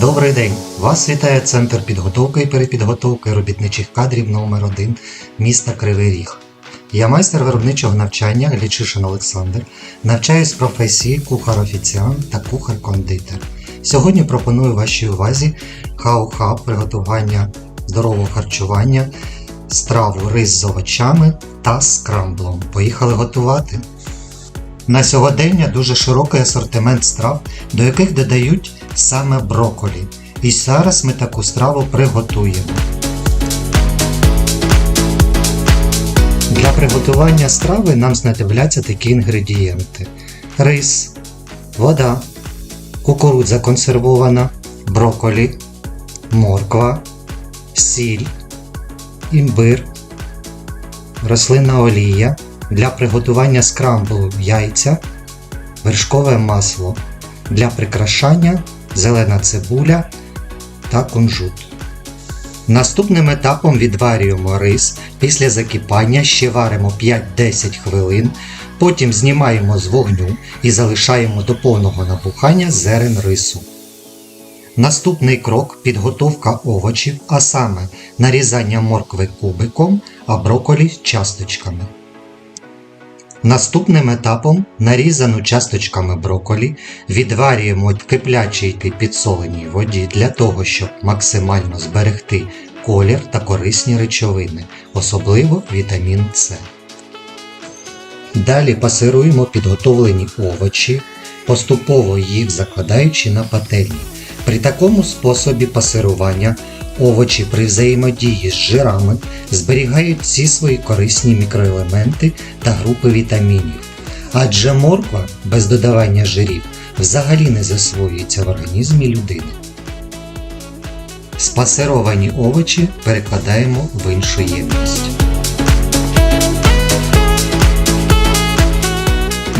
Добрий день! Вас вітає Центр підготовки і перепідготовки робітничих кадрів номер 1 міста Кривий Ріг. Я майстер виробничого навчання Глічишин Олександр, навчаюсь професії кухар-офіціант та кухар-кондитер. Сьогодні пропоную вашій увазі хау-хаб приготування здорового харчування, страву рис з овочами та скрамблом. Поїхали готувати! На сьогодення дуже широкий асортимент страв, до яких додають саме брокколі. І зараз ми таку страву приготуємо. Для приготування страви нам знадобляться такі інгредієнти: рис, вода, кукурудза консервована, брокколі, морква, сіль, імбир, рослинна олія для приготування скрамблу яйця, вершкове масло, для прикрашання зелена цибуля та кунжут. Наступним етапом відварюємо рис, після закипання ще варимо 5-10 хвилин, потім знімаємо з вогню і залишаємо до повного набухання зерен рису. Наступний крок підготовка овочів, а саме нарізання моркви кубиком, а брокколі часточками. Наступним етапом нарізану часточками брокколі відварюємо в киплячій підсоленій воді для того, щоб максимально зберегти колір та корисні речовини, особливо вітамін С. Далі пасируємо підготовлені овочі, поступово їх закладаючи на пательні. При такому способі пасирування овочі при взаємодії з жирами зберігають всі свої корисні мікроелементи та групи вітамінів. Адже морква без додавання жирів взагалі не засвоюється в організмі людини. Спасировані овочі перекладаємо в іншу ємність.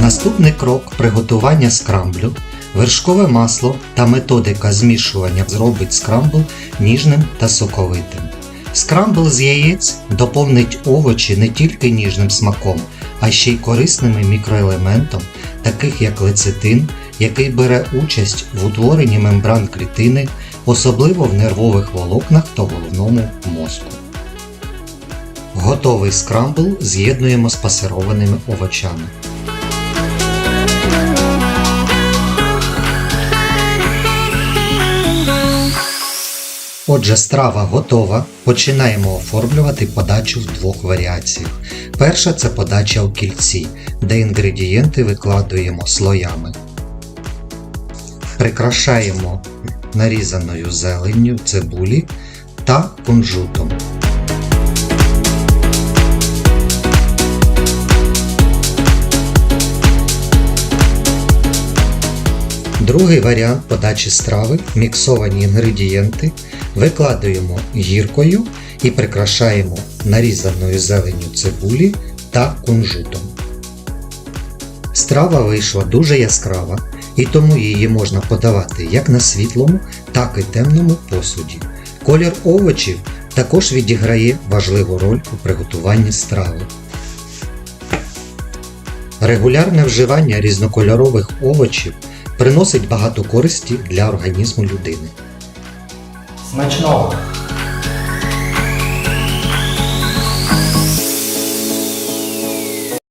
Наступний крок приготування скрамблю. Вершкове масло та методика змішування зробить скрамбл ніжним та соковитим. Скрамбл з яєць доповнить овочі не тільки ніжним смаком, а ще й корисними мікроелементом, таких як лецитин, який бере участь в утворенні мембран клітини, особливо в нервових волокнах та головному мозку. Готовий скрамбл з'єднуємо з пасированими овочами. Отже, страва готова. Починаємо оформлювати подачу в двох варіаціях. Перша це подача у кільці, де інгредієнти викладуємо слоями. Прикрашаємо нарізаною зеленню цибулі та кунжутом. Другий варіант подачі страви міксовані інгредієнти викладаємо гіркою і прикрашаємо нарізаною зеленню цибулі та кунжутом. Страва вийшла дуже яскрава, і тому її можна подавати як на світлому, так і темному посуді. Колір овочів також відіграє важливу роль у приготуванні страви. Регулярне вживання різнокольорових овочів приносить багато користі для організму людини. Смачного!